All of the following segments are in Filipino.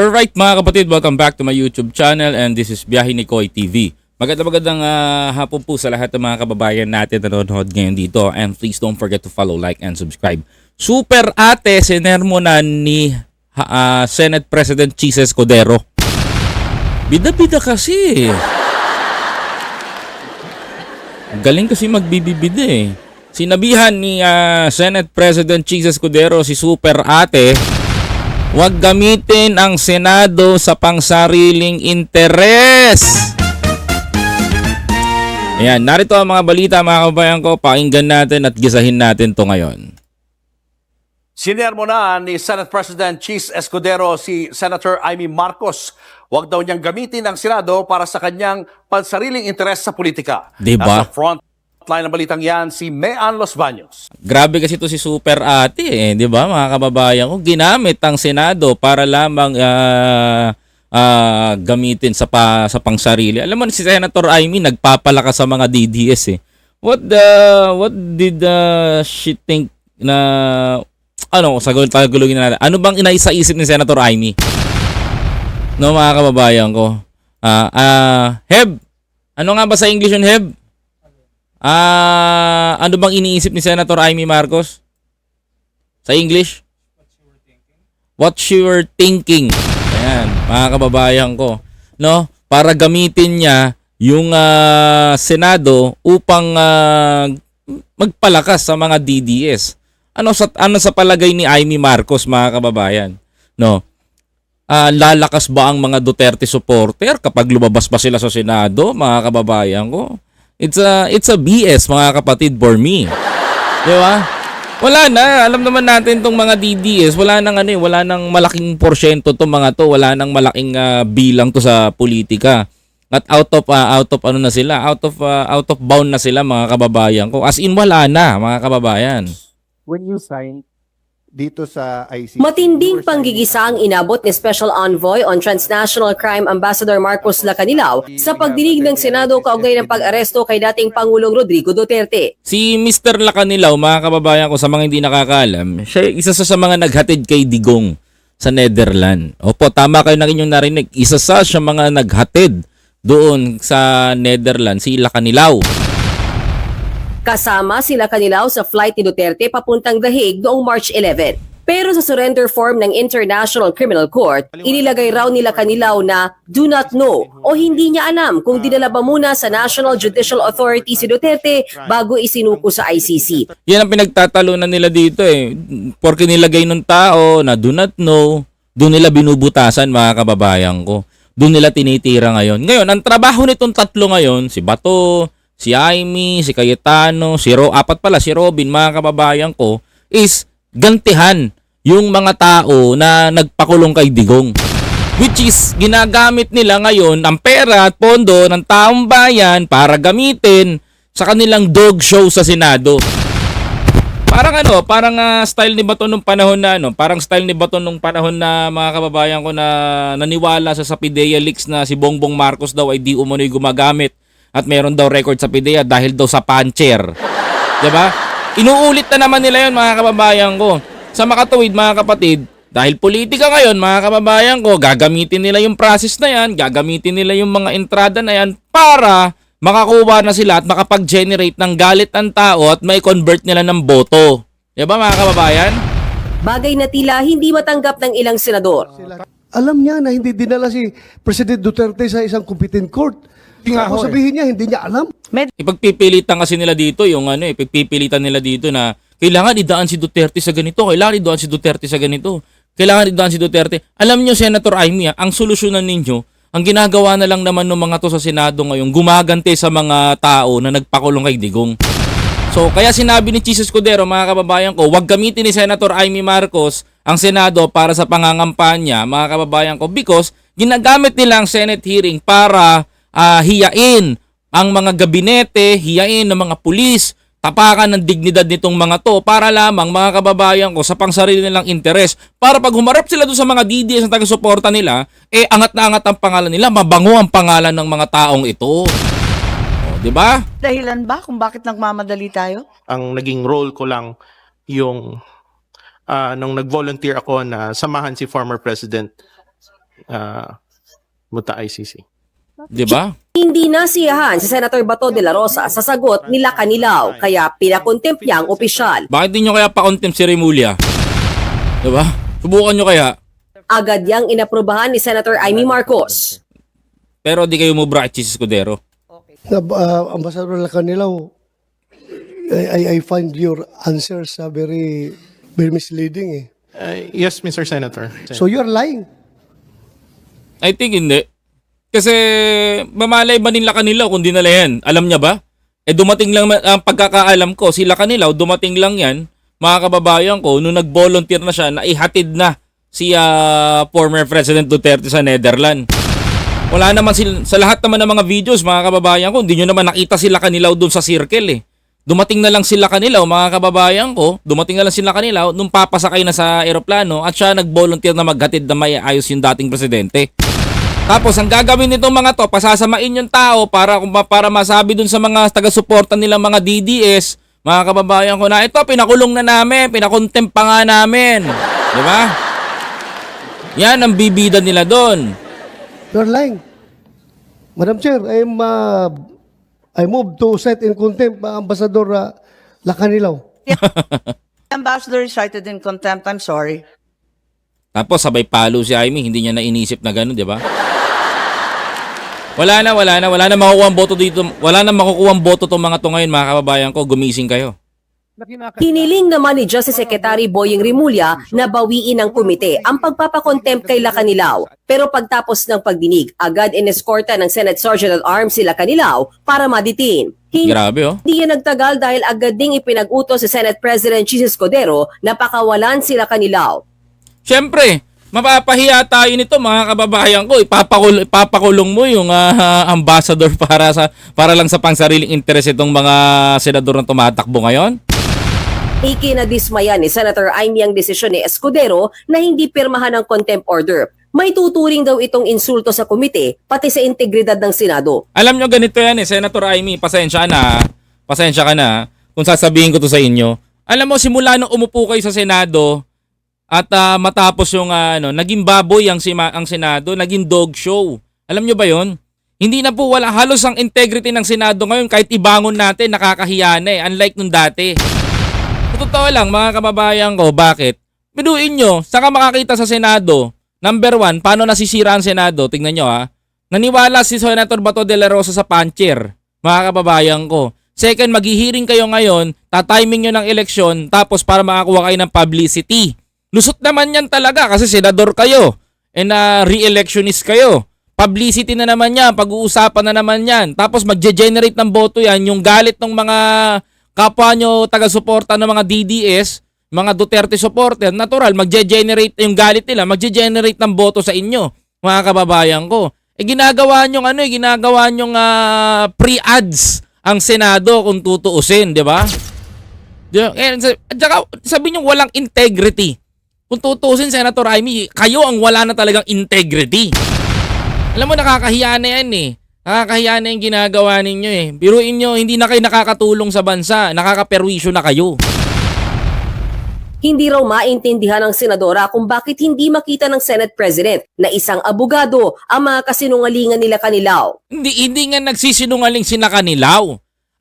Alright mga kapatid, welcome back to my YouTube channel and this is Biyahe ni Koy TV. Magandang magandang ah, hapon po sa lahat ng mga kababayan natin na nanonood ngayon dito and please don't forget to follow, like, and subscribe. Super ate, sinermonan ni ah, Senate President Cheese Escudero. Bida-bida kasi. Galing kasi magbibibida eh. Sinabihan ni ah, Senate President Cheese Escudero si Super Ate Huwag gamitin ang Senado sa pangsariling interes. Ayan, narito ang mga balita mga kabayan ko. Pakinggan natin at gisahin natin to ngayon. Sinermo na ni Senate President Cheese Escudero si Senator Amy Marcos. Huwag daw niyang gamitin ang Senado para sa kanyang pansariling interes sa politika. Diba? Nasa front line ng balitang yan si Mean Los Baños. Grabe kasi to si Super Ate eh, 'di ba mga kababayan ko? Ginamit ang Senado para lamang ah, ah, gamitin sa pa, sa pangsarili. Alam mo si Senator Amy nagpapalakas sa mga DDS eh. What the what did uh, she think na ano, sagot pagulungin na natin. Ano bang inaisa-isip ni Senator Amy? No mga kababayan ko. Ah, ah, Heb. Ano nga ba sa English yun, Heb? Ah, ano bang iniisip ni Senator Amy Marcos? Sa English? What you were thinking. Ayan, mga kababayan ko. No? Para gamitin niya yung ah, Senado upang ah, magpalakas sa mga DDS. Ano sa ano sa palagay ni Amy Marcos mga kababayan? No? Ah, lalakas ba ang mga Duterte supporter kapag lumabas pa sila sa Senado, mga kababayan ko? It's a it's a BS mga kapatid for me. Di ba? Wala na, alam naman natin tong mga DDS, wala nang ano eh, wala nang malaking porsyento tong mga to, wala nang malaking ah, bilang to sa politika. At out of ah, out of ano na sila, out of ah, out of bound na sila mga kababayan ko. As in wala na mga kababayan. when you sign dito sa ICC. Matinding panggigisa ang inabot ni Special Envoy on Transnational Crime Ambassador Marcos Lacanilao sa pagdinig ng Senado kaugnay ng pag-aresto kay dating Pangulong Rodrigo Duterte. Si Mr. Lacanilaw, mga kababayan ko sa mga hindi nakakaalam, siya isa sa, sa mga naghatid kay Digong sa Netherlands. Opo, tama kayo ng inyong narinig. Isa sa siya mga naghatid doon sa Netherlands, si Lacanilaw. Kasama sila Lacanilao sa flight ni Duterte papuntang The Hague noong March 11. Pero sa surrender form ng International Criminal Court, inilagay raw nila Canilao na do not know o hindi niya alam kung dinala ba muna sa National Judicial Authority si Duterte bago isinuko sa ICC. Yan ang pinagtatalunan nila dito eh. Porke nilagay ng tao na do not know, doon nila binubutasan mga kababayan ko. Doon nila tinitira ngayon. Ngayon, ang trabaho nitong tatlo ngayon, si Bato, si Amy, si Cayetano, si Ro, apat pala, si Robin, mga kababayan ko, is gantihan yung mga tao na nagpakulong kay Digong. Which is, ginagamit nila ngayon ang pera at pondo ng taong bayan para gamitin sa kanilang dog show sa Senado. Parang ano, parang ah, style ni Bato nung panahon na ano, parang style ni Bato nung panahon na mga kababayan ko na naniwala sa Sapidea Leaks na si Bongbong Marcos daw ay di umano'y gumagamit at meron daw record sa PIDEA dahil daw sa puncher. 'Di ba? Inuulit na naman nila 'yon mga kababayan ko. Sa makatuwid mga kapatid, dahil politika ngayon mga kababayan ko, gagamitin nila yung process na yan, gagamitin nila yung mga entrada na yan para makakuha na sila at makapag-generate ng galit ng tao at may convert nila ng boto. 'Di ba mga kababayan? Bagay na tila hindi matanggap ng ilang senador. Alam niya na hindi dinala si President Duterte sa isang competent court. Tapos sabihin niya, hindi niya alam. Ipagpipilitan kasi nila dito yung ano, eh, ipagpipilitan nila dito na kailangan idaan si Duterte sa ganito, kailangan idaan si Duterte sa ganito, kailangan idaan si Duterte. Alam niyo Senator Amy, ah, ang solusyonan ninyo, ang ginagawa na lang naman ng mga to sa Senado ngayon, gumagante sa mga tao na nagpakulong kay Digong. So, kaya sinabi ni Jesus Cudero, mga kababayan ko, huwag gamitin ni Senator Amy Marcos ang Senado para sa pangangampanya, mga kababayan ko, because ginagamit nila ang Senate hearing para ah, hiyain ang mga gabinete, hiyain ng mga pulis, tapakan ng dignidad nitong mga to para lamang mga kababayan ko sa pangsarili nilang interes para pag humarap sila doon sa mga DDS na taga-suporta nila, eh angat na angat ang pangalan nila, mabango ang pangalan ng mga taong ito. O, di ba? Dahilan ba kung bakit nagmamadali tayo? ang naging role ko lang yung ah, nung nag-volunteer ako na samahan si former President uh, Muta ICC. 'Di ba? Hindi nasiyahan si Senator Bato de la Rosa sa sagot nila Kanilaw kaya pinakontempt niya ang opisyal. Bakit di nyo kaya pa-contempt si Remulla? 'Di ba? Subukan nyo kaya. Agad niyang inaprubahan ni Senator Amy Marcos. Pero di kayo mubra at Chis Escudero. Uh, Ambassador Lacanilaw, I, I, I find your answers uh, very, very misleading eh. Uh, yes, Mr. Senator. So you're lying. I think hindi. Kasi mamalay ba nila kanila kung dinala yan? Alam niya ba? Eh dumating lang, ang pagkakaalam ko, sila kanila, dumating lang yan, mga kababayan ko, nung nag-volunteer na siya, na ihatid na si ah, former President Duterte sa Netherlands. Wala naman sila, sa lahat naman ng mga videos, mga kababayan ko, hindi nyo naman nakita sila kanilaw doon sa circle eh. Dumating na lang sila kanilaw, mga kababayan ko, dumating na lang sila kanilaw nung papasakay na sa eroplano at siya nag-volunteer na maghatid na may ayos yung dating presidente. Tapos ang gagawin nitong mga to, pasasamain yung tao para para masabi dun sa mga taga-suporta nilang mga DDS, mga kababayan ko na ito pinakulong na namin, pinakontempt pa nga namin. 'Di ba? Yan ang bibida nila doon. You're lying. Madam Chair, I'm, uh, I move to set in contempt uh, Ambassador uh, Lacanilaw. Ambassador is cited in contempt. I'm sorry. Tapos sabay palo si Amy, hindi niya na inisip na gano'n, 'di ba? Wala na, wala na, wala na makukuha ang boto dito. Wala na makukuha ang boto tong mga to ngayon, mga kababayan ko. Gumising kayo. Hiniling naman ni Justice Secretary Boying Rimulya na bawiin ng komite ang pagpapakontempt kay Lacanilaw. Pero pagtapos ng pagdinig, agad ineskorta ng Senate Sergeant at Arms si Lacanilaw para maditin. Hindi Grabe, oh. yan nagtagal dahil agad ding ipinag-utos si Senate President Chis Escudero na pakawalan si Lacanilaw. Siyempre, mapapahiya tayo nito mga kababayan ko. Ipapakul ipapakulong mo yung ah, ambassador para sa para lang sa pangsariling interes itong mga senador na tumatakbo ngayon. Ikinadismaya ni Senator Amy ang desisyon ni Escudero na hindi pirmahan ng contempt order. May tuturing daw itong insulto sa komite pati sa integridad ng Senado. Alam nyo ganito yan eh, Senator Amy, pasensya na. Pasensya ka na kung sasabihin ko to sa inyo. Alam mo, simula nung umupo kayo sa Senado at ah, matapos yung ah, ano, naging baboy ang, sima, ang Senado, naging dog show. Alam nyo ba yon? Hindi na po wala halos ang integrity ng Senado ngayon kahit ibangon natin nakakahiya na eh, unlike nung dati. Totoo lang mga kababayan ko, bakit? Biduin nyo, saan ka makakita sa Senado? Number one, paano nasisira ang Senado? Tingnan nyo ha. Naniwala si Senator Bato de la Rosa sa puncher, mga kababayan ko. Second, maghihiring kayo ngayon, tatiming nyo ng eleksyon, tapos para makakuha kayo ng publicity. Lusot naman yan talaga kasi senador kayo. And uh, re-electionist kayo. Publicity na naman yan, pag-uusapan na naman yan. Tapos magge-generate ng boto yan, yung galit ng mga kapwa nyo taga-suporta ng mga DDS, mga Duterte supporter, natural, magge-generate yung galit nila, magge-generate ng boto sa inyo, mga kababayan ko. Eh ginagawa nyo ano, eh, ginagawa nyo uh, pre-ads ang Senado kung tutuusin, di ba? Eh, at sabi nyo walang integrity. Kung tutuusin, Senator Amy, kayo ang wala na talagang integrity. Alam mo, nakakahiya na yan eh. Nakakahiya na yung ginagawa ninyo eh. Biruin nyo, hindi na kayo nakakatulong sa bansa. Nakakaperwisyo na kayo. Hindi raw maintindihan ng senadora kung bakit hindi makita ng Senate President na isang abogado ang mga kasinungalingan nila kanilaw. Hindi, hindi nga nagsisinungaling si Nakanilaw.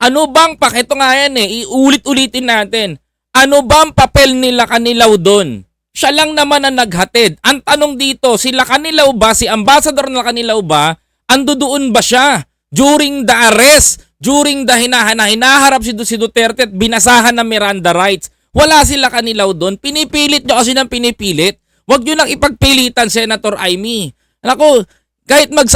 Ano bang, pak, ito nga yan eh, iulit-ulitin natin. Ano bang papel nila Kanilaw doon? Siya lang naman ang naghatid. Ang tanong dito, sila Kanilaw ba, si Ambassador na Kanilaw ba, ando doon ba siya? During the arrest, during the hinahana, hinaharap si, si Duterte at binasahan ng Miranda rights. Wala sila Kanilaw doon. Pinipilit nyo kasi ng pinipilit. Huwag nyo lang ipagpilitan, Senator Amy. Nako, kahit mag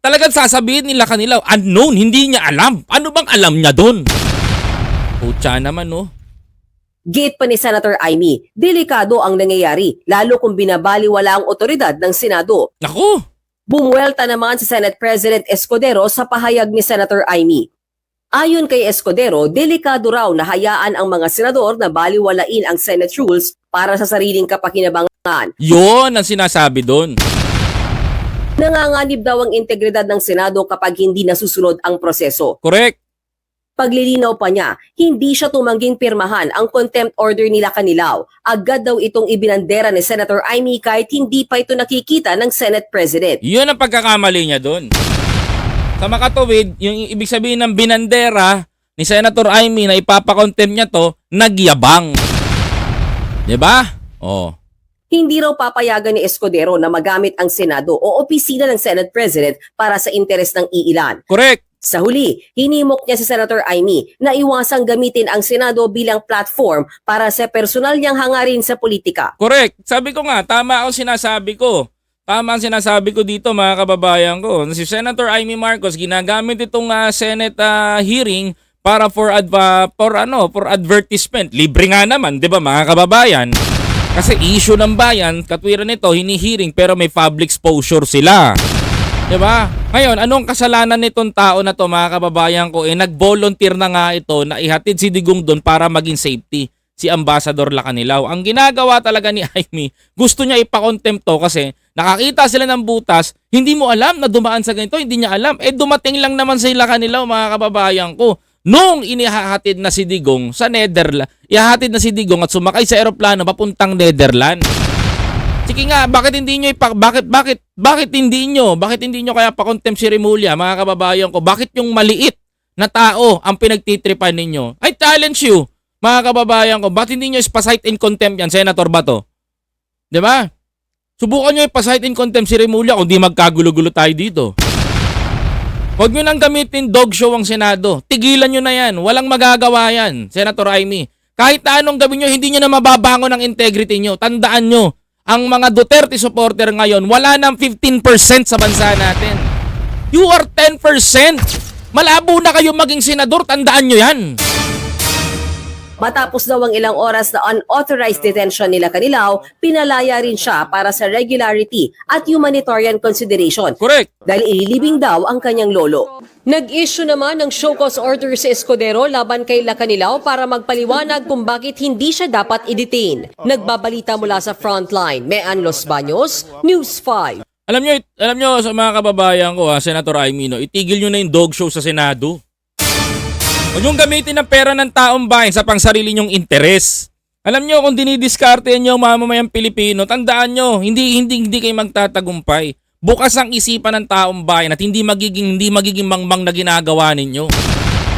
talagang sasabihin nila kanila unknown, hindi niya alam. Ano bang alam niya doon? Pucha naman no. Gate pa ni Senator Amy, delikado ang nangyayari lalo kung binabaliwala ang otoridad ng Senado. Nako, Bumuelta naman si Senate President Escudero sa pahayag ni Senator Amy. Ayon kay Escudero, delikado raw na hayaan ang mga senador na baliwalain ang Senate rules para sa sariling kapakinabangan. yon ang sinasabi doon. Nanganganib daw ang integridad ng Senado kapag hindi nasusunod ang proseso. Correct. Paglilinaw pa niya, hindi siya tumangging pirmahan ang contempt order nila kanilaw. Agad daw itong ibinandera ni Senator Amy kahit hindi pa ito nakikita ng Senate President. Yun ang pagkakamali niya doon. Sa makatuwid, yung ibig sabihin ng binandera ni Senator Amy na ipapakontempt niya to, nagyabang. 'Di ba? Oh. Hindi raw papayagan ni Escudero na magamit ang Senado o opisina ng Senate President para sa interes ng iilan. Correct. Sa huli, hinimok niya si Senator Amy na iwasang gamitin ang Senado bilang platform para sa personal niyang hangarin sa politika. Correct. Sabi ko nga, tama ang sinasabi ko. Tama ang sinasabi ko dito mga kababayan ko. Si Senator Amy Marcos ginagamit itong ah, Senate ah, hearing para for adva for ano, for advertisement. Libre nga naman, 'di ba mga kababayan? Kasi issue ng bayan, katwiran nito, hinihearing pero may public exposure sila. 'Di ba? Ngayon, anong kasalanan nitong tao na to mga kababayan ko? Eh nag-volunteer na nga ito na ihatid si Digong doon para maging safety si Ambassador Lacanilaw. Ang ginagawa talaga ni Amy, gusto niya ipakontempt to kasi nakakita sila ng butas, hindi mo alam na dumaan sa ganito, hindi niya alam. Eh dumating lang naman sa Lacanilaw mga kababayan ko. Nung inihahatid na si Digong sa Netherlands, ihahatid na si Digong at sumakay sa eroplano papuntang Netherlands. Sige nga, bakit hindi nyo ipa, bakit, bakit, bakit hindi nyo, bakit hindi nyo kaya pa-contempt si Remulla, mga kababayan ko? Bakit yung maliit na tao ang pinagtitripan ninyo? I challenge you, mga kababayan ko, bakit hindi nyo ipa-cite in contempt yan, Senator Bato? Di ba? Subukan nyo ipa-cite in contempt si Remulla kung di magkagulo-gulo tayo dito. Huwag nyo nang gamitin dog show ang Senado. Tigilan nyo na yan. Walang magagawa yan, Senator Amy. Kahit anong gawin nyo, hindi nyo na mababangon ang integrity nyo. Tandaan nyo, ang mga Duterte supporter ngayon, wala nang 15% sa bansa natin. You are 10%. Malabo na kayo maging senador, tandaan nyo yan. Matapos daw ang ilang oras na unauthorized detention nila Kanilaw, pinalaya rin siya para sa regularity at humanitarian consideration Correct. dahil ililibing daw ang kanyang lolo. Nag-issue naman ng show cause order si Escudero laban kay Lacanilaw para magpaliwanag kung bakit hindi siya dapat i-detain. Nagbabalita mula sa frontline, Mean Los Baños, News 5. Alam nyo, alam nyo sa mga kababayan ko, ha, Senator Amy, no, itigil nyo na yung dog show sa Senado. Huwag yung gamitin ng pera ng taong bayan sa pangsarili nyong interes. Alam nyo, kung dinidiskarte ang mamamayang Pilipino, tandaan nyo, hindi, hindi, hindi kayo magtatagumpay. Bukas ang isipan ng taong bayan at hindi magiging, hindi magiging mangmang na ginagawa ninyo.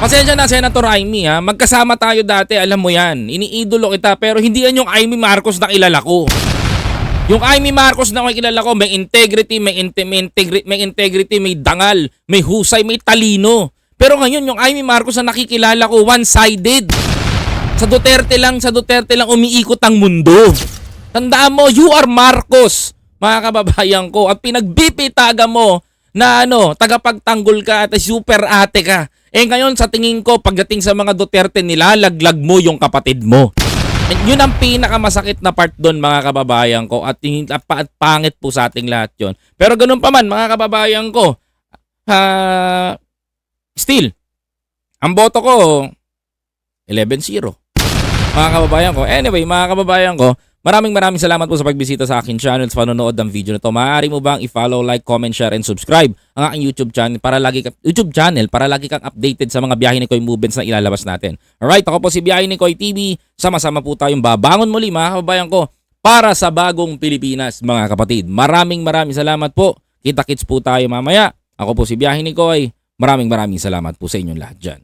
Pasensya na, Senator Amy, ha? Magkasama tayo dati, alam mo yan. Iniidolo kita, pero hindi yan yung Amy Marcos na kilala ko. Yung Amy Marcos na kilala ko, may integrity, may, inte- may, integri- may integrity, may dangal, may husay, may talino. Pero ngayon, yung Amy Marcos na nakikilala ko, one-sided. Sa Duterte lang, sa Duterte lang umiikot ang mundo. Tandaan mo, you are Marcos, mga kababayan ko. At pinagbipitaga mo na ano, tagapagtanggol ka at super ate ka. Eh ngayon, sa tingin ko, pagdating sa mga Duterte, nilalaglag mo yung kapatid mo. And yun ang pinakamasakit na part doon mga kababayan ko at, at, at pangit po sa ating lahat yon. Pero ganun pa man mga kababayan ko, ah, still, ang boto ko 11-0. Mga kababayan ko. Anyway, mga kababayan ko, maraming maraming salamat po sa pagbisita sa akin channel sa panonood ng video na to. Maaari mo bang i-follow, like, comment, share, and subscribe ang aking YouTube channel para lagi ka, YouTube channel para lagi kang updated sa mga biyahe ni Koy movements na ilalabas natin. Alright, ako po si Biyahe ni Koy TV. Sama-sama po tayong babangon muli mga kababayan ko para sa bagong Pilipinas mga kapatid. Maraming maraming salamat po. Kita-kits po tayo mamaya. Ako po si Biyahe ni Koy. Maraming maraming salamat po sa inyong lahat dyan.